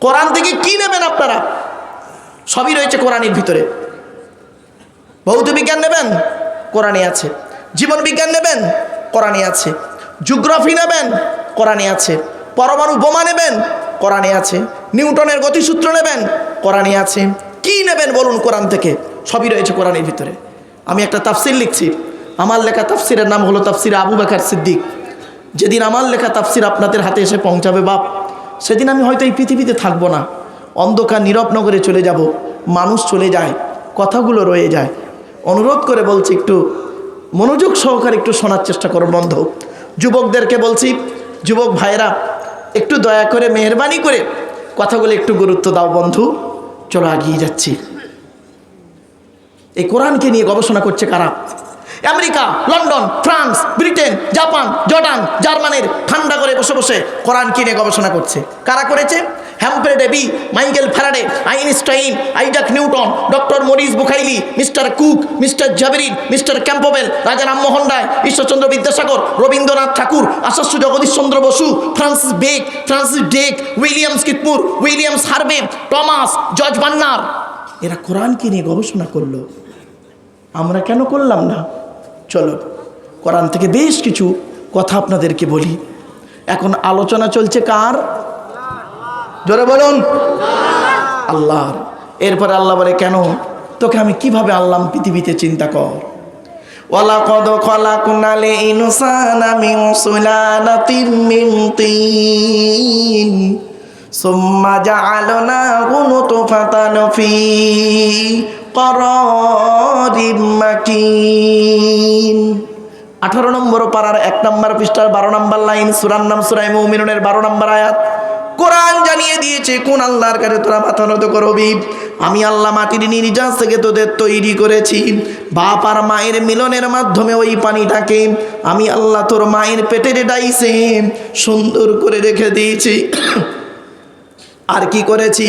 কোরআন থেকে কি নেবেন আপনারা? সবই রয়েছে কোরআনের ভিতরে। ভৌত বিজ্ঞান নেবেন? কোরআনে আছে। জীবন বিজ্ঞান নেবেন? কোরআনে আছে। জিওগ্রাফি নেবেন? কোরআনে আছে। পরমাণু বোমা নেবেন? কোরআনে আছে। নিউটনের গতিসূত্র নেবেন? কোরআনে আছে। কি নেবেন বলুন কোরআন থেকে? সবই রয়েছে কোরআনের ভিতরে। আমি একটা তাফসির লিখছি। আমার লেখা তাফসিরের নাম হলো তাফসির আবু বাকার সিদ্দিক। যেদিন আমার লেখা তাফসির আপনাদের হাতে এসে পৌঁছাবে, বাপ। সেদিন আমি হয়তো এই পৃথিবীতে থাকব না। অন্ধকার নীরব নগরে চলে যাব। মানুষ চলে যায়। কথাগুলো রয়ে যায়। অনুরোধ করে বলছি একটু মনোযোগ সহকারে একটু শোনার চেষ্টা করো বন্ধ। যুবকদেরকে বলছি, যুবক ভাইরা একটু দয়া করে, মেহরবানি করে কথাগুলো একটু গুরুত্ব দাও বন্ধু। চলো এগিয়ে যাচ্ছি। এই কোরআনকে নিয়ে গবেষণা করছে কারা? America, London, France, Britain, Japan, Jordan, জার্মানির ঠান্ডা করে বসে বসে কোরআনকে নিয়ে গবেষণা করছে। কারা করেছে? Humphry Davy, Michael Faraday, Einstein, Isaac Newton, doctor Maurice Bucaille, mister Cook, mister জাবেরিন mister Campbell, Raja Rammohan Roy, Ishwarchandra Vidyasagar, Rabindranath Thakur আশাস্য Jagadishchandra Bose, Francis bake, Francis day Williams কিতপুর উইলিয়ামস হারবে টমাস, জর্জ বান্নার। এরা কোরআনকে নিয়ে গবেষণা করল। আমরা কেন করলাম না? চলো। কোরআন থেকে বেশ কিছু কথা আপনাদেরকে বলি। এখন আলোচনা চলছে কার? জোরে বলুন। আল্লাহর। এরপরে আল্লাহ বলে, কেন? তোকে আমি কীভাবে আল্লাহ পৃথিবীতে চিন্তা কর? ওয়ালাকদ খলাকুনাল ইনসানা মিন করারিম মাকিন। আঠারো নম্বর পাড়ার এক নম্বর পৃষ্ঠার বারো নম্বর লাইন, সুরার নাম সুরাই মৌমিনের বারো নম্বর আয়াত। কোরআন জানিয়ে দিয়েছে, কোন আল্লাহর কাছে তোরা মাথা নত করবি আমি আল্লাহ মাটির নির্যাস থেকে তোদের তৈরি করেছি। বাপ আর মায়ের মিলনের মাধ্যমে ওই পানিটাকে আমি আল্লাহ তোর মায়ের পেটের ডাইছে সুন্দর করে রেখে দিয়েছি। আর কি করেছি?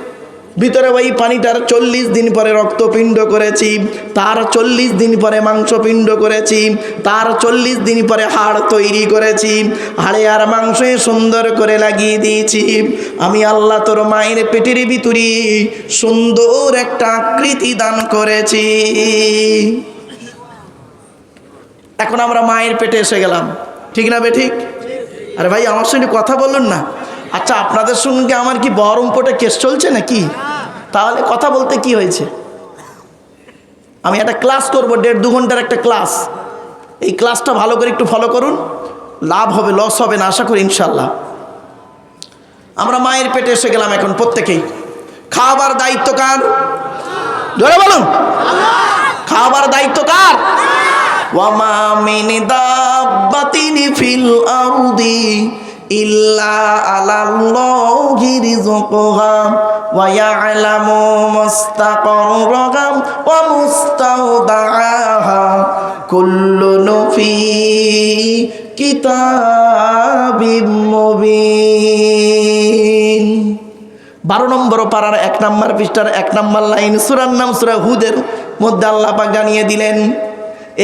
ভিতরে ওই পানিটার চল্লিশ দিন পরে রক্তপিণ্ড করেছি, তার চল্লিশ দিন পরে মাংসপিণ্ড করেছি, তার চল্লিশ দিন পরে হাড় তৈরি করেছি, হাড়ে আর মাংসে সুন্দর করে লাগিয়ে দিয়েছি। আমি আল্লাহ তোর মায়ের পেটের ভিতরে সুন্দর একটা আকৃতি দান করেছি। এখন আমরা মায়ের পেটে এসে গেলাম। ঠিক না বে ঠিক? আরে ভাই, আমার সঙ্গে কথা বলুন না। আচ্ছা আপনাদের সঙ্গে আমার কি বহরমপুরে কেস চলছে নাকি? তাহলে কথা বলতে কি হয়েছে? আমি একটা ক্লাস করব, দেড় দু ঘণ্টার একটা ক্লাস এই ক্লাসটা ভালো করে একটু ফলো করুন। লাভ হবে লস হবে না, আশা করি ইনশাল্লাহ আমরা মায়ের পেটে এসে গেলাম এখন প্রত্যেকেই। খাওয়াবার দায়িত্ব কার? ধরে বলুন। খাওয়াবার দায়িত্ব কার? ওয়ামা মিন দাব্বাতিন ফিল আরদি ইল্লা বারো নম্বর পাড়ার এক নম্বর পৃষ্ঠার এক নম্বর লাইন, সুরার নাম সুরা হুদের মধ্যে আল্লাহ পাক জানিয়ে দিলেন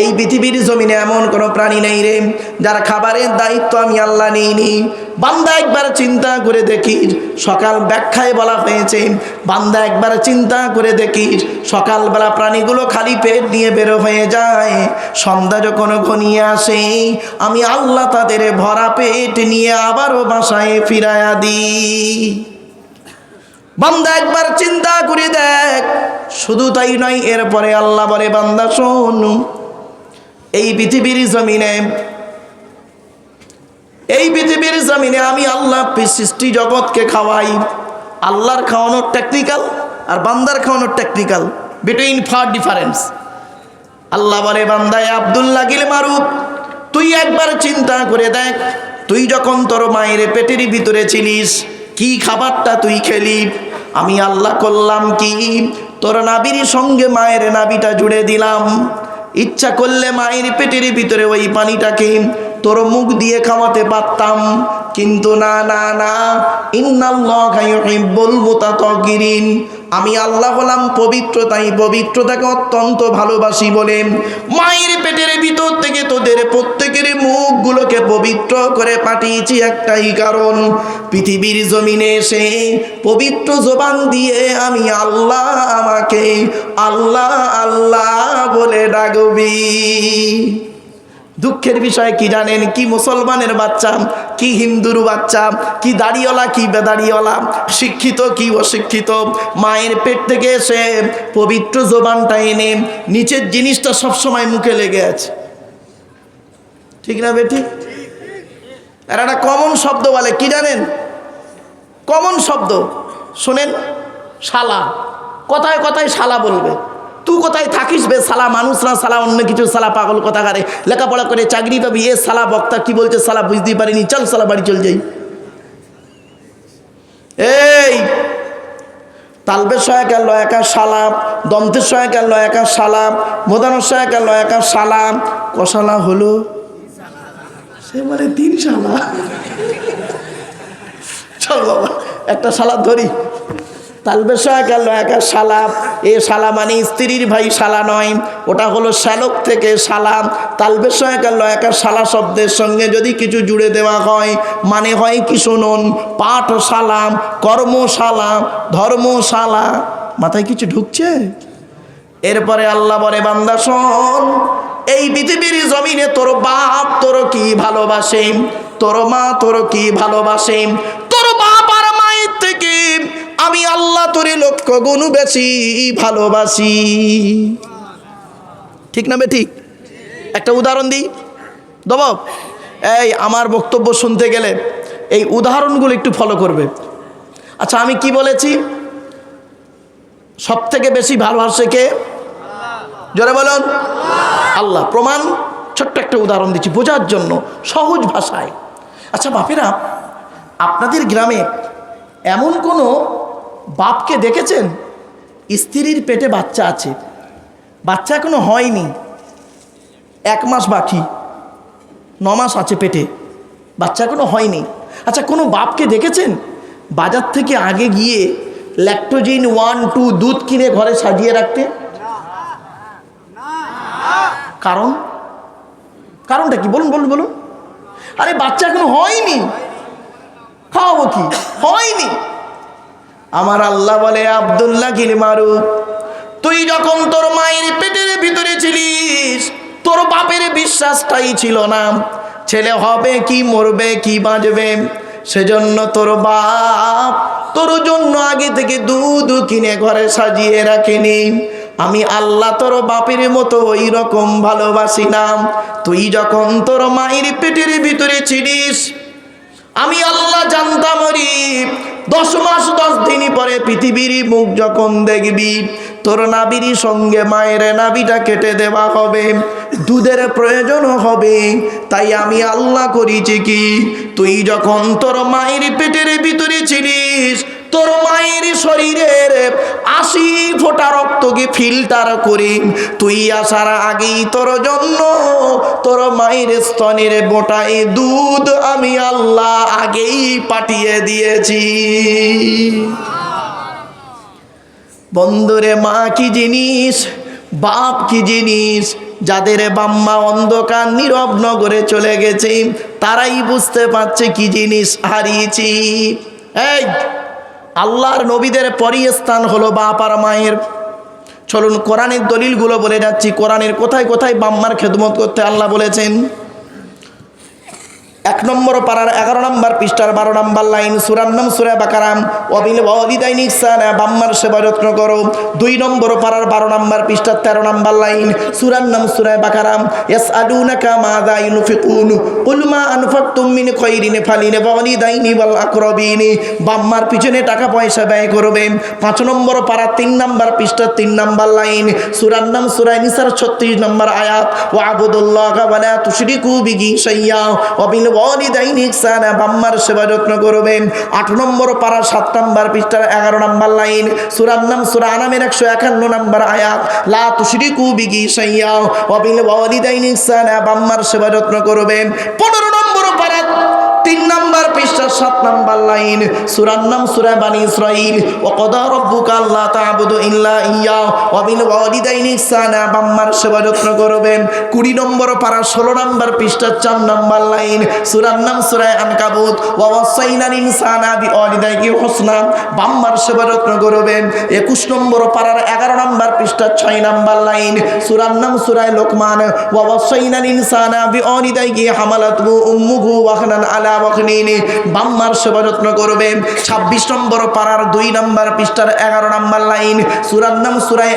এই পৃথিবীর জমিনে এমন কোনো প্রাণী নেই রে, যার খাবারের দায়িত্ব আমি আল্লাহ নিইনি। বান্দা একবার চিন্তা করে দেখিস সকাল ব্যাখ্যায় বলা হয়েছে, বান্দা একবার চিন্তা করে দেখিস সকালবেলা প্রাণীগুলো খালি পেট নিয়ে বেরো হয়ে যায়, সন্ধ্যা যখন ঘনিয়ে আসে, আমি আল্লাহ তাদের ভরা পেট নিয়ে আবারও বাসায় ফিরায়া দিই। বান্দা একবার চিন্তা করে দেখ, শুধু তাই নয়, এরপরে আল্লাহ বলে, বান্দা শোন এই পৃথিবীর জমিনে, এই পৃথিবীর জমিনে আমি আল্লাহ সৃষ্টি জগৎকে খাওয়াই। আল্লাহর খাওয়ানোর টেকনিক্যাল আর বান্দার খাওয়ানোর technical between far difference Allah বলে, বান্দায় আবদুল্লাহ গিল মারুফ, তুই একবার চিন্তা করে দেখ, তুই যখন তোর মায়ের পেটের ভিতরে ছিলিস, কি খাবারটা তুই খেলি? আমি আল্লাহ করলাম কি? তোর নাবির সঙ্গে মায়ের নাবিটা জুড়ে দিলাম। ইচ্ছা করলে মায়ের পেটের ভিতরে ওই পানিটাকে তোর মুখ দিয়ে খাওয়াতে পারতাম। কিন্তু না না না। ইন্নাল্লাহা ইউহিব্বুল মুতাতাহহিরিন আমি আল্লাহ হলাম পবিত্র, তাই পবিত্রতাকে অত্যন্ত ভালোবাসি বলে মায়ের পেটের ভিতর থেকে তোদের প্রত্যেকের মুখগুলোকে পবিত্র করে পাঠিয়েছি একটাই কারণ, পৃথিবীর জমিনে এসে পবিত্র জবান দিয়ে আমি আল্লাহ আমাকে আল্লাহ আল্লাহ বলে ডাকবি। দুঃখের বিষয় কি জানেন? কি মুসলমানের বাচ্চা কি হিন্দুর বাচ্চা, কি দাড়িওয়ালা, কি বেদাড়িওয়ালা, শিক্ষিত কি অশিক্ষিত, মায়ের পেট থেকে এসে পবিত্র জোবানটা এনে নিচের জিনিসটা সবসময় মুখে লেগে আছে। ঠিক না বেটি? আর একটা কমন শব্দ বলে, কি জানেন? কমন শব্দ। শোনেন, শালা। কথায় কথায় শালা বলবে। তুই কোথায় থাকিস বে সালা মানুষ না সালা অন্য কিছু সালা পাগল কথা কারে লেখাপড়া করে চাকরি পাবি এ সালা বক্তা কি বলছে সালা বুঝতেই পারিনি চল সালা বাড়ি চল যাই এই, তালবের সহায়কার লয়াকার সালাম দন্তের সহায়কার লয়াকার সালাম মোদানোর সহায়কার লয়াকার সালাম কষালা হলো? সে মানে তিন সালা চল বাবা, একটা সালাদ ধরি। তালবের সহায়কার লয়াকার সালাম এ শালা মানে স্ত্রীর ভাই, শালা নয়। ওটা হলো শ্যালক থেকে সালাম তালবের সহায়কার লয়াকার শালা শব্দের সঙ্গে যদি কিছু জুড়ে দেওয়া হয় মানে হয় কি শুনুন? পাঠ সালাম কর্ম সালাম ধর্ম সালা মাথায় কিছু ঢুকছে? এরপরে আল্লাহ বলে, বান্দা, শোন, এই পৃথিবীর জমিনে তোর বাপ তোর কি ভালোবাসে? তোর মা তোর কি ভালোবাসে? আল্লাহ তোরে লক্ষ্য গুণ বেশি ভালোবাসি। ঠিক না বে ঠিক? একটা উদাহরণ দিই। দেব এই আমার বক্তব্য শুনতে গেলে এই উদাহরণগুলো একটু ফলো করবে। আচ্ছা আমি কি বলেছি? সব থেকে বেশি ভালোবাসে কে? জোরে বলুন। আল্লাহ। প্রমাণ, ছোট্ট একটা উদাহরণ দিচ্ছি বোঝার জন্য, সহজ ভাষায়। আচ্ছা বাপেরা, আপনাদের গ্রামে এমন কোনো বাপকে দেখেছেন? স্ত্রীর পেটে বাচ্চা আছে। বাচ্চা এখনও হয়নি। এক মাস বাকি। ন মাস আছে পেটে। বাচ্চা এখনও হয়নি। আচ্ছা কোনো বাপকে দেখেছেন? বাজার থেকে আগে গিয়ে ল্যাক্টোজিন ওয়ান টু দুধ কিনে ঘরে সাজিয়ে রাখতে? কারণ? কারণটা কি? বলুন বলুন বলুন। আরে, বাচ্চা এখনও হয়নি। খাওয়াবো কি? হয়নি। আমার আল্লাহ বলে, আবদুল্লাহ মারু, তুই যখন তোর মায়ের পেটের ভিতরে ছিলিস, তোর বাপের বিশ্বাসটাই ছিল না। ছেলে হবে কি মরবে, কি বাঁচবে? সেজন্য তোর বাপ তোর জন্য আগে থেকে দুধ কিনে ঘরে সাজিয়ে রাখেনি। আমি আল্লাহ তোর বাপের মতো ওই রকম ভালোবাসি না। তুই যখন তোর মায়ের পেটের ভিতরে ছিলিস, আমি আল্লাহ জানতাম রে দশ মাস, দশ দিন পরে পৃথিবীর মুখ যখন দেখবি, তোর নাবির সঙ্গে মায়ের নাবিটা কেটে দেওয়া হবে, দুধের প্রয়োজন হবে। তাই আমি আল্লাহ করিছি কি, তুই যখন তোর মায়ের পেটের ভিতরে ছিলিস তোর মায়ের শরীরের আশি ফোঁটা রক্তকে ফিল্টার করে। তুই আসার আগেই তোর জন্য তোর মায়ের স্তনের বোটায় দুধ আমি আল্লাহ আগেই পাঠিয়ে দিয়েছি। বন্ধুরে, মা কি জিনিস? বাপ কি জিনিস? যাদের বাম্মা অন্ধকার নীরব নগরে চলে গেছে, তারাই বুঝতে পারছে কি জিনিস হারিয়েছি। এই আল্লাহর নবীদের পরই স্থান হলো বাপার মায়ের। চলুন কোরআনের দলিলগুলো বলে যাচ্ছি। কোরআনের কোথায় কোথায় বাম্মার খেদমত করতে আল্লাহ বলেছেন? এক নম্বর পাড়ার এগারো নম্বর পৃষ্ঠার বারো নম্বর লাইন, সুরার নাম সুরা বাকারাম। অবিল অলিদাইন ইসানা বাম্মার সেবা যত্ন করো। দুই নম্বর পাড়ার বারো নম্বর পৃষ্ঠার তেরো নম্বর লাইন, সুরার নাম সুরায় বাকারাম। এস আলুনাকা মা দা ইউনফিকুন, কুল মা আনফাকতুম মিন খৈরিন ফালিন ওয়ালিদাইনি ওয়াল আকরাবিনি। বাম্মার পিছনে টাকা পয়সা ব্যয় করবে। পাঁচ নম্বর পাড়া তিন নম্বর পৃষ্ঠার তিন নম্বর লাইন, সুরার নাম সুরায় নিসার ছত্রিশ নম্বর আয়াত। ও আবুদুল্লাহ তুশরিকু বিহি শাইয়্যা ওয়াবিল ওয়ালিদাইনি ইহসানা, বাম্মার সেবা যত্ন করবেন। আট নম্বর পাড়া সাত নম্বর পৃষ্ঠার এগারো নম্বর লাইন। সুরার নাম একশো একান্ন নম্বর আয়াত। লা তুশরিকু বিগি সাইয়া ওয়াবিল ওয়ালিদাইনি ইহসানা, বাম্মার সেবা যত্ন করবেন। পনেরো নম্বর পারা তিন নাম্বার পৃষ্ঠা সাত নাম্বার লাইন, সুরার নাম সুরা বানি ইসরাইল। ও কদা রব্বুকা আল্লাহ তাআবুদু ইল্লা ইয়া, ওয়া বিল ওয়ালিদাইনি ইহসানা, বাম্মার সেবা যত্ন করবেন। কুড়ি নম্বর পারা, ষোলো নাম্বার পৃষ্ঠা চার নাম্বার লাইন, সুরার নাম সুরা আনকাবুত ওয়া ওয়াসাইনাল ইনসানা বিওয়ালিদাইহি হুসনা, বাম্মার সেবা যত্ন করবেন। একুশ নম্বর পারার, এগারো নাম্বার পৃষ্ঠা ছয় নাম্বার লাইন, সুরার নাম সুরায় লোকমান। ওয়া ওয়াসাইনাল ইনসানা বিওয়ালিদাইহি হামালাতহু উম্মুহু ওয়াহনান আলা ওয়াহনিনি। বাম্মার সেবা যত্ন করবে। ছাব্বিশ নম্বর পাড়ার দুই নম্বর পৃষ্ঠার এগারো নম্বর লাইন, সুরার নাম সুরাই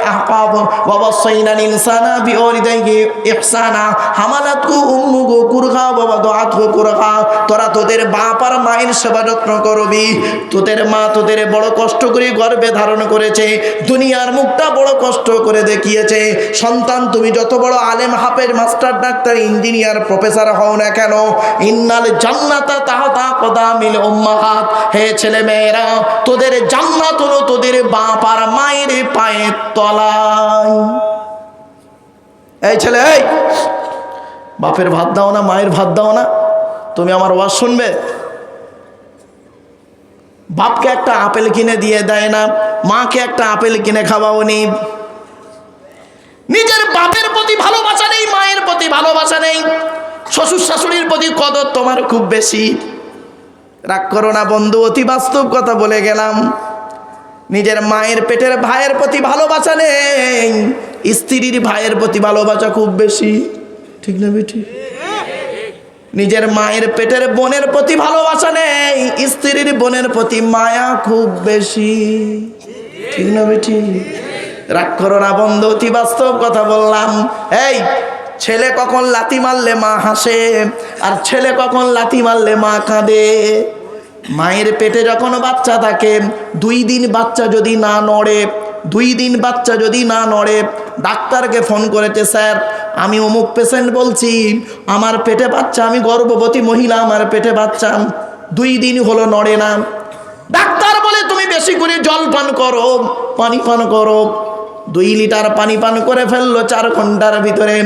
তোদের মা তোদের বড় কষ্ট করে গর্ভে ধারণ করেছে, দুনিয়ার মুখটা বড় কষ্ট করে দেখিয়েছে। সন্তান, তুমি যত বড় আলেম হাফের মাস্টার, ডাক্তার, ইঞ্জিনিয়ার, প্রফেসর হও না কেন, ইন্নাল জান্নাতা বাপের ভাত দাও না, মায়ের ভাত দাও না। তুমি আমার ওয়াজ শুনবে? বাপকে একটা আপেল কিনে দিয়ে দেয় না, মাকে একটা আপেল কিনে খাওয়াও নি। নিজের বাপের প্রতি ভালোবাসা নেই, মায়ের প্রতি ভালোবাসা নেই। শ্বশুর শাশুড়ির প্রতি কদর তোমার খুব বেশি। রাগ করো না বন্ধু, অতি বাস্তব কথা বলে গেলাম। নিজের মায়ের পেটের ভাইয়ের প্রতি ভালোবাসা নেই, স্ত্রীর ভাইয়ের প্রতি ভালোবাসা খুব বেশি। ঠিক না বেটি? নিজের মায়ের পেটের বোনের প্রতি ভালোবাসা নেই, স্ত্রীর বোনের প্রতি মায়া খুব বেশি। ঠিক না বেটি? রাগ করো না বন্ধু, অতি বাস্তব কথা বললাম। এই ছেলে কখন লাথি মারলে মা হাসে, আর ছেলে কখন লাথি মারলে মা কাঁদে। মায়ের পেটে যখন বাচ্চা থাকে, দুই দিন বাচ্চা যদি না নড়ে, দুই দিন বাচ্চা যদি না নড়ে, ডাক্তারকে ফোন করেছে, স্যার, আমি অমুক পেশেন্ট বলছি, আমার পেটে বাচ্চা, আমি গর্ভবতী মহিলা, আমার পেটে বাচ্চা, দুই দিন হলো নড়ে না। ডাক্তার বলে, তুমি বেশি করে জল পান করো, পানি পান করো। দুই লিটার পানি পান করে ফেলল চার ঘণ্টার ভিতরে।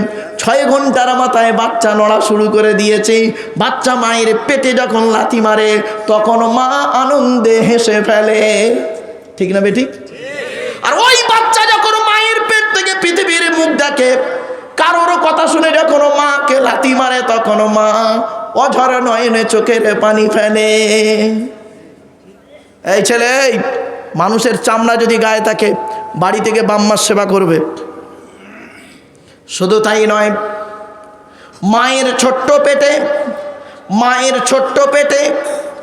ছয় ঘণ্টার মাথায় বাচ্চা নড়া শুরু করে দিয়েছে। বাচ্চা মায়ের পেটে যখন লাথি মারে তখন মা আনন্দে হেসে ফেলে। ঠিক না বেঠিক আর ওই বাচ্চা যখন মায়ের পেট থেকে পৃথিবীর মুখ দেখে কারোর কথা শুনে যখন মাকে লাথি মারে তখন মা অঝর নয়নে চোখের পানি ফেলে। এই ছেলে মানুষের চামড়া যদি গায়ে থাকে বাড়ি থেকে বাম্মার সেবা করবে। শুধু তাই নয়, মায়ের ছোট্ট পেটে, মায়ের ছোট্ট পেটে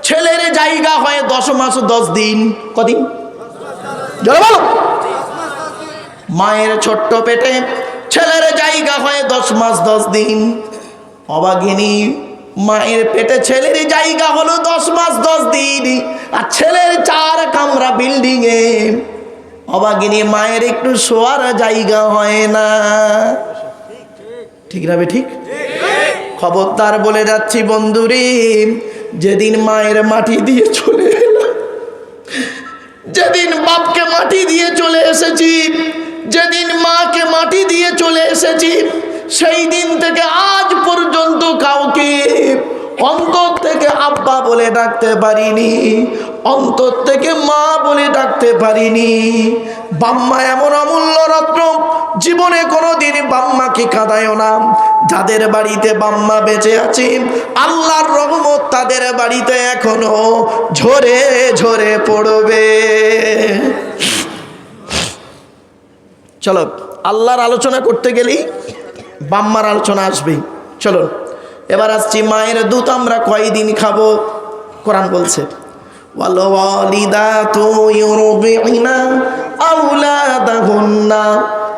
ছেলের জায়গা হয় দশ মাস, দশ দিন। কদিন? মায়ের ছোট্ট পেটে ছেলের জায়গা হয় দশ মাস, দশ দিন। অবাগিনী মায়ের পেটে ছেলের জায়গা হলো দশ মাস, দশ দিন। আর ছেলের চার কামরা বিল্ডিং এ অবাগিনী মায়ের একটু শোয়ার জায়গা হয় না। ঠিক না বে, ঠিক? খবরদার বলে যাচ্ছি বন্ধুরে, যেদিন মায়ের মাটি দিয়ে চলে যেদিন বাপকে মাটি দিয়ে চলে এসেছি, যেদিন মাকে মাটি দিয়ে চলে এসেছি, সেই দিন থেকে আজ পর্যন্ত কাউকে অন্তর থেকে আব্বা বলে ডাকতে পারিনি, অন্তর থেকে মা বলে ডাকতে পারিনি। বাম্মা এমন অমূল্য রত্ন, জীবনে কোনোদিন বাম্মাকে কাঁদায় না। যাদের বাড়িতে বাম্মা বেঁচে আছে, আল্লাহর রহমত তাদের বাড়িতে এখনও ঝরে ঝরে পড়বে। চলো, আল্লাহর আলোচনা করতে গেলেই বাম্মার আলোচনা আসবেই চলো এবার আসছি মায়ের দুধ আমরা কয়দিন খাবো কোরআন বলছে والوالدات يرضعن أولادهن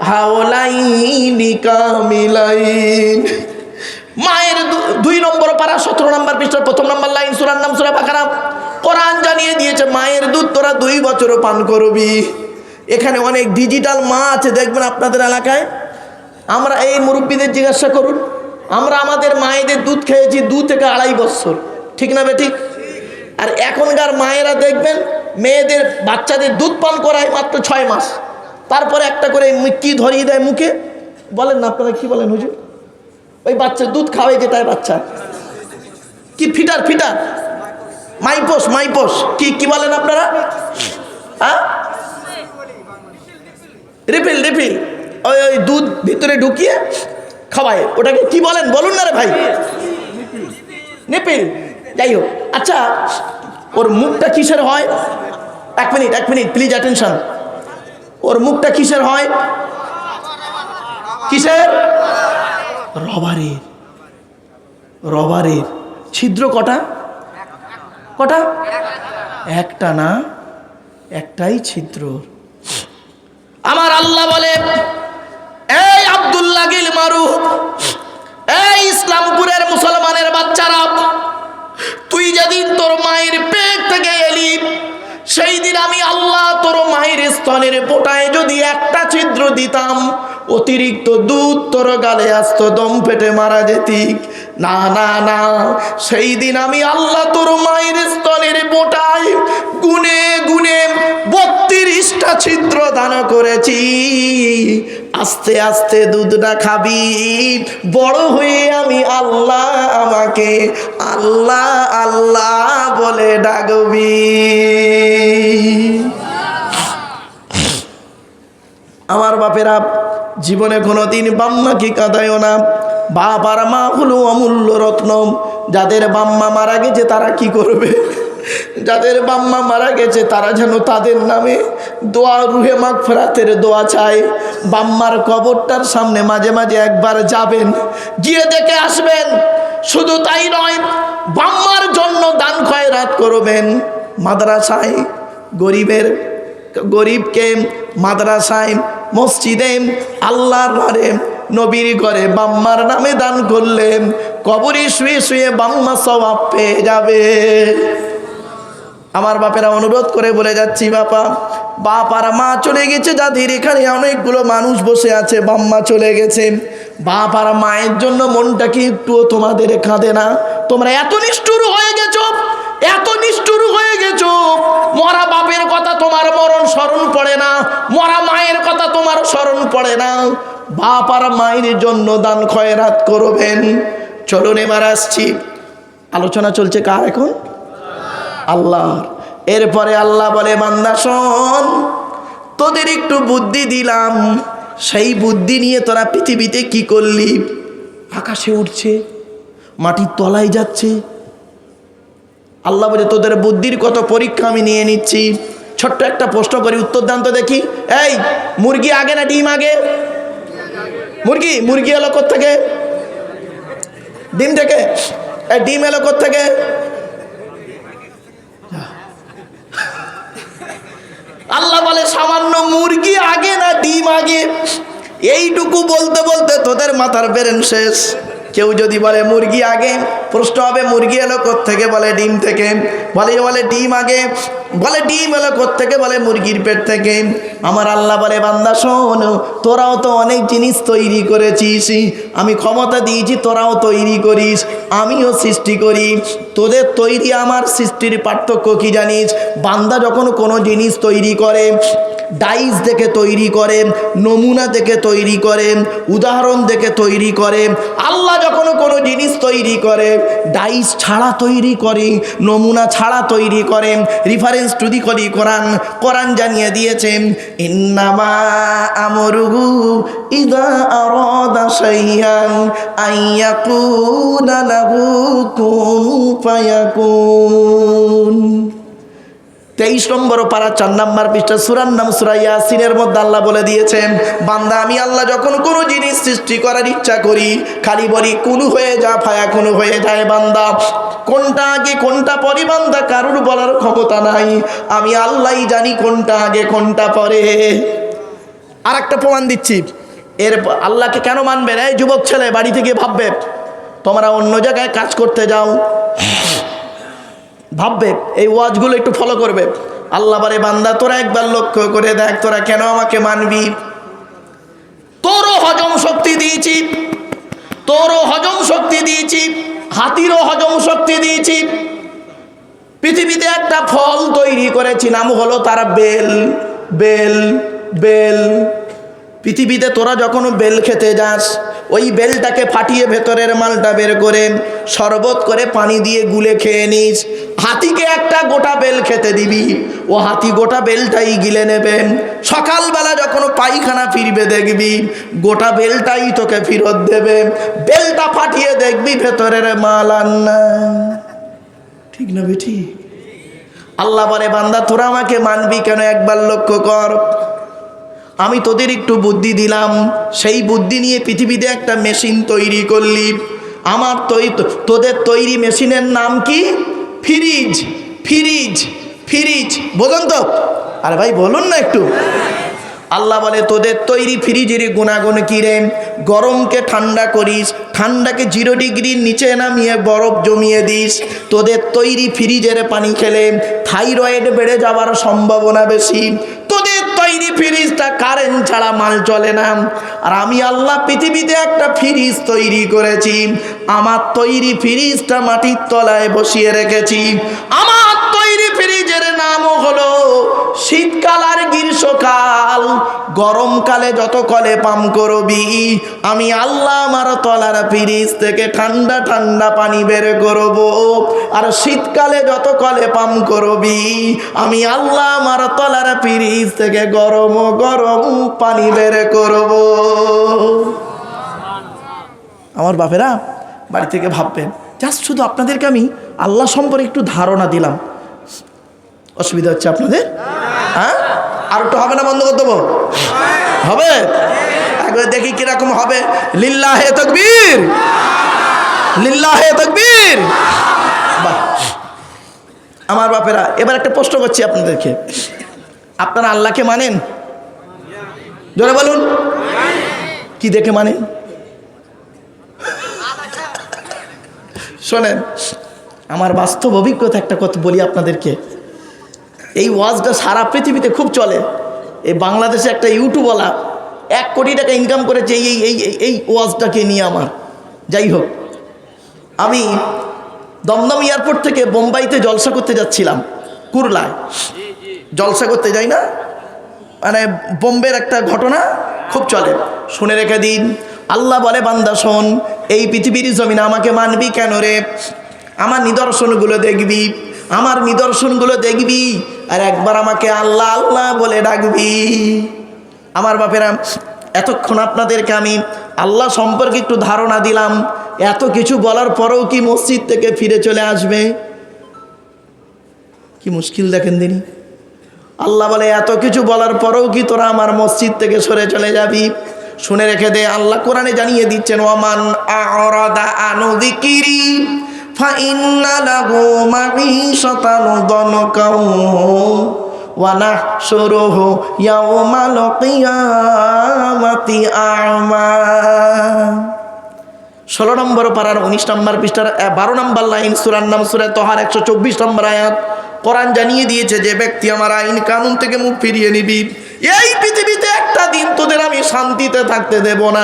حولين كاملين মায়ের দু- দুই নম্বর পারা সতেরো নম্বর পৃষ্ঠার প্রথম নম্বর লাইন সুরার নাম সুরা বাকারা কোরআন জানিয়ে দিয়েছে মায়ের দুধ তোরা দুই বছরও পান করবি এখানে অনেক ডিজিটাল মা আছে দেখবেন আপনাদের এলাকায় আমরা এই মুরব্বীদের জিজ্ঞাসা করুন আমরা আমাদের মায়েদের দুধ খেয়েছি দু থেকে আড়াই বছর। ঠিক না বেঠিক আর এখনকার মায়েরা দেখবেন, মেয়েদের বাচ্চাদের দুধ পান করায় মাত্র ছয় মাস। তারপরে একটা করে কি ধরিয়ে দেয় মুখে। বলেন না আপনারা কি বলেন হুজুর? ওই বাচ্চা দুধ খাওয়াই যে তাই বাচ্চা। কি ফিটার ফিটার? মাইপোস মাইপোস কি কি বলেন আপনারা? হ্যাঁ? Refill refill. ওই ওই দুধ ভিতরে ঢুকিয়ে খাওয়ায়। ওটাকে কি বলেন? বলুন না রে ভাই। নিপিল। যাই হোক। আচ্ছা ওর মুখটা কিসের হয়? এক মিনিট এক মিনিট প্লিজ অ্যাটেনশন ওর মুখটা কিসের হয়? কিসের? রবারের। রবারের। ছিদ্র কটা? কটা? একটা না, একটাই ছিদ্র। আমার আল্লাহ বলে এই আব্দুল্লাহ গিল মারু এই ইসলামপুরের মুসলমানের বাচ্চারা, তুই যেদিন তোর মায়ের পেট থেকে এলি সেই দিন আমি আল্লাহ তোর মায়ের স্তনের পোটায় যদি একটা ছিদ্র দিতাম, অতিরিক্ত দুধ তোর গালে আসতো দম পেটে মারা যেতি। না না না সেই দিন আমি আল্লাহ তোর মায়ের স্তনের পোটায় গুনে গুনে বত্রিশটা ছিদ্র দান করেছি। আস্তে আস্তে দুধটা খাবি। বড় হয়ে আমি আল্লাহ আমাকে আল্লাহ আল্লাহ বলে ডাকবি। আমার বাপেরা, জীবনে কোনোদিন বাম্মাকে কাঁদায়ও না। বাপ আর মা হলো অমূল্য রত্ন। যাদের বাম্মা মারা গেছে, তারা কি করবে? যাদের বাম্মা মারা গেছে, তারা যেন তাদের নামে দোয়া রুহে মাগ ফেরাতের দোয়া চায়। বাম্মার কবরটার সামনে মাঝে মাঝে একবার যাবেন, গিয়ে দেখে আসবেন। শুধু তাই নয়, বাম্মার জন্য দান খয়রাত করবেন মাদ্রাসায়। গরিবের, গরিবকে মাদ্রাসায়, মসজিদে আল্লাহর ঘরে নবীর ঘরে বাম্মার নামে দান করলে কবরে শুয়ে শুয়ে বাম্মা সবাব পেয়ে যাবে। আমার বাপেরা অনুরোধ করে বলে যাচ্ছি, বাপা, বাপ আর মা চলে গেছে, যাদের এখানে অনেকগুলো মানুষ বসে আছে, বাম্মা চলে গেছে। বাপ আর মায়ের জন্য মনটা কি একটুও তোমাদের কাঁদে না? তোমরা এত নিষ্ঠুর হয়ে গেছো, এত নিষ্ঠুর হয়ে গেছো। মরা বাপের কথা তোমার মরণ স্মরণ পড়ে না, মরা মায়ের কথা তোমার স্মরণ পড়ে না। বাপ আর মায়ের জন্য দান খয়রাত করবেন। চলুন এবার আসছি। আলোচনা চলছে কার এখন? আল্লাহর এরপরে আল্লাহ বলে, বান্দা, শোন, তোদের একটু বুদ্ধি দিলাম। সেই বুদ্ধি নিয়ে তোরা পৃথিবীতে কি করলি? আকাশে উঠছে, মাটির তলায় যাচ্ছে। আল্লাহ বলে, তোদের বুদ্ধির কত পরীক্ষা আমি নিয়ে নিচ্ছি। ছোট্ট একটা প্রশ্ন করি, উত্তর দান তো দেখি। এই, মুরগি আগে না ডিম আগে? মুরগি মুরগি এলো থেকে ডিম থেকে? ডিম এলো থেকে আল্লাহ বলে, সামান্য মুরগি আগে না ডিম আগে? এইটুকু বলতে বলতে তোদের মাথার বেরেন শেষ। কেউ যদি বলে, মুরগি আগে? প্রশ্ন হবে, মুরগি এলো থেকে বলে, ডিম থেকে। বলে বলে, ডিম আগে? বলে, ডিম এলো থেকে বলে, মুরগির পেট থেকে। আমার আল্লাহ বলে, বান্দা, শোন, তোরাও তো অনেক জিনিস তৈরি করেছিস। আমি ক্ষমতা দিয়েছি, তোরাও তৈরি করিস। আমিও সৃষ্টি করি। তোদের তৈরি আমার সৃষ্টির পার্থক্য কি জানিস? বান্দা যখন কোনো জিনিস তৈরি করে ডাইস দেখে তৈরি করে, নমুনা দেখে তৈরি করে, উদাহরণ দেখে তৈরি করে, আল্লাহ যখন কোনো জিনিস তৈরি করে, ডাইস ছাড়া তৈরি করে, নমুনা ছাড়া তৈরি করে রিফারেন্স টুদি করি, কোরআন কোরআন জানিয়ে দিয়েছেন ইন্নামা আমরুহু ইদা আরাদা শাইয়ান আইয়াকুনা লাহু কুন ফায়াকুন। তেইশ নম্বর পারা চার নম্বর পৃষ্ঠা, সুরার নাম সুরা ইয়াসিনের মধ্যে আল্লাহ বলে দিয়েছেন, বান্দা, আমি আল্লাহ যখন কোনো জিনিস সৃষ্টি করার ইচ্ছা করি, খালি বলি কুনু হয়ে যা, ফায়া কুনু হয়ে যায় বান্দা। কোনটা আগে, কোনটা পরে বান্দা, কারুর বলার ক্ষমতা নাই। আমি আল্লাহই জানি কোনটা আগে, কোনটা পরে। আর একটা প্রমাণ দিচ্ছি। এর আল্লাহকে কেন মানবে এই যুবক ছেলে বাড়ি থেকে ভাববে, তোমরা অন্য জায়গায় কাজ করতে যাও। ভাববে, এই ওয়াজগুলো একটু ফলো করবে। আল্লাহ বারে বান্দা, তোরা একবার লক্ষ্য করে দেখ, তোরা কেন আমাকে মানবি? তোরও হজম শক্তি দিয়েছি। তোরও হজম শক্তি দিয়েছি। হাতিরও হজম শক্তি দিয়েছি। পৃথিবীতে একটা ফল তৈরি করেছি, নাম হলো তার বেল। Bell bell. পৃথিবীতে তোরা যখন বেল খেতে যাস ওই বেলটাকে ফাটিয়ে ভেতরের মালটা বের করে শরবত করে পানি দিয়ে গুলে খেয়ে নিস। হাতিকে একটা গোটা বেল খেতে দিবি। ও হাতি গোটা বেলটাই গিলে নেবে। সকালবেলা যখন পায়খানা ফিরবে দেখবি, গোটা বেলটাই তোকে ফেরত দেবে। বেলটা ফাটিয়ে দেখবি ভেতরের মাল আর নাই। ঠিক না বেঠি আল্লাহ বলে, বান্দা, তোরা আমাকে মানবি কেন? একবার লক্ষ্য কর। আমি তোদের একটু বুদ্ধি দিলাম। সেই বুদ্ধি নিয়ে পৃথিবীতে একটা মেশিন তৈরি করলি। আমার তৈ তোদের তৈরি মেশিনের নাম কি? Fridge fridge fridge. বোঝেন তো। আরে ভাই, বলুন না একটু। আল্লাহ বলে, তোদের তৈরি ফ্রিজের গুণাগুণ কিরে গরমকে ঠান্ডা করিস, ঠান্ডাকে জিরো ডিগ্রির নিচে নামিয়ে বরফ জমিয়ে দিস। তোদের তৈরি ফ্রিজের পানি খেলে থাইরয়েড বেড়ে যাওয়ার সম্ভাবনা বেশি। তৈরি ফ্রিজটা কারেন্ট ছাড়া মাল চলে না। আর আমি আল্লাহ পৃথিবীতে একটা ফ্রিজ তৈরি করেছি। আমার তৈরি ফ্রিজটা মাটির তলায় বসিয়ে রেখেছি। আমার শীতকাল আর গ্রীষ্মকাল, গরমকালে যত কলে পাম করবি, আমি আল্লাহ আমার তলার ফ্রিজ থেকে ঠান্ডা ঠান্ডা পানি বের করব। আর শীতকালে যত কলে পাম করবি, আমি আল্লাহ আমার তলার ফিরিজ থেকে গরম গরম পানি বের করব। আমার বাপেরা বাড়ি থেকে ভাববেন, জাস্ট শুধু আপনাদেরকে আমি আল্লাহ সম্পর্কে একটু ধারণা দিলাম। অসুবিধা হচ্ছে আপনাদের? হ্যাঁ? আর একটু হবে না বন্ধ করে দেবো? হবে? একবার দেখি কীরকম হবে। লিল্লাহে তকবীর! লিল্লাহে তকবীর! বাহ! আমার বাপেরা, এবার একটা প্রশ্ন করছি আপনাদেরকে। আপনারা আল্লাহকে মানেন? জোরে বলুন। কি দেখে মানেন? শোনেন, আমার বাস্তব অভিজ্ঞতা একটা কথা বলি আপনাদেরকে। এই ওয়াজটা সারা পৃথিবীতে খুব চলে। এই বাংলাদেশে একটা ইউটিউবওয়ালা এক কোটি টাকা ইনকাম করেছে এই এই এই ওয়াজটাকে নিয়ে আমার। যাই হোক, আমি দমদম এয়ারপোর্ট থেকে বোম্বাইতে জলসা করতে যাচ্ছিলাম, কুরলায়। জলসা করতে যাই না? মানে বোম্বের একটা ঘটনা খুব চলে। শুনে রেখে দিন। আল্লাহ বলে, বান্দা, শোন, এই পৃথিবীর জমিনে আমাকে মানবি কেন রে? আমার নিদর্শনগুলো দেখবি। আমার নিদর্শনগুলো দেখবি। আর একবার আমাকে আল্লাহ আল্লাহ বলে ডাকবি। আমার বাপেরা, এতক্ষণ আপনাদেরকে আমি আল্লাহ সম্পর্কে একটু ধারণা দিলাম। এত কিছু বলার পরেও কি মসজিদ থেকে ফিরে চলে আসবে? কি মুশকিল দেখেন দিনই আল্লাহ বলে, এত কিছু বলার পরেও কি তোরা আমার মসজিদ থেকে সরে চলে যাবি? শুনে রেখে দে, আল্লাহ কোরআনে জানিয়ে দিচ্ছেন আরাদা আনু যিকিরি ষোলো নম্বর পাড়ার উনিশ নম্বর পৃষ্ঠার বারো নম্বর লাইন সুরার নাম সুরে তোহার একশো চব্বিশ নম্বর আয়াত। কোরআন জানিয়ে দিয়েছে যে, ব্যক্তি আমার আইন কানুন থেকে মুখ ফিরিয়ে নিবি। এই পৃথিবীতে একটা দিন তোদের আমি শান্তিতে থাকতে দেব না।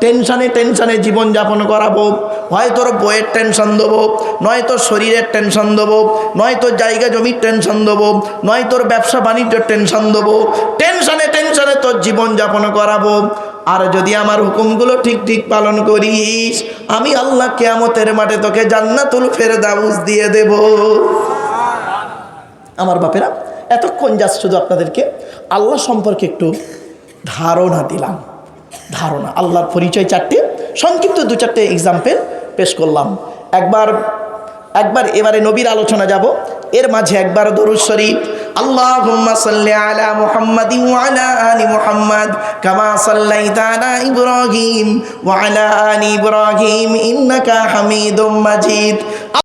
টেনশানে টেনশানে জীবন যাপন করাবো। হয় তোর বইয়ের টেনশন দেবো, নয় তোর শরীরের টেনশন দেবো, নয় তোর জায়গা জমির টেনশন দেবো, নয় তোর ব্যবসা বাণিজ্যের টেনশন দেবো। টেনশনে টেনশনে তোর জীবন যাপন করাবো। আর যদি আমার হুকুমগুলো ঠিক ঠিক পালন করিস, আমি আল্লাহ কেয়ামতের মাঠে তোকে জান্নাতুল ফেরদাউস দিয়ে দেব। আমার বাপেরা, এতক্ষণ যাচ্ছে শুধু আপনাদেরকে আল্লাহ সম্পর্কে একটু ধারণা দিলাম। ধারণা, আল্লাহর পরিচয় চারটে, সংক্ষিপ্ত দু চারটে এক্সাম্পল পেশ করলাম। একবার একবার এবারে নবীর আলোচনা যাব, এর মাঝে একবার দরুদ শরীফ, আল্লাহুম্মা সাল্লি আলা মুহাম্মাদিন ওয়া আলা আলি মুহাম্মাদ, কামা সাল্লাইতা আলা ইব্রাহিম ওয়া আলা আলি ইব্রাহিম, ইন্নাকা হামিদুম মাজিদ।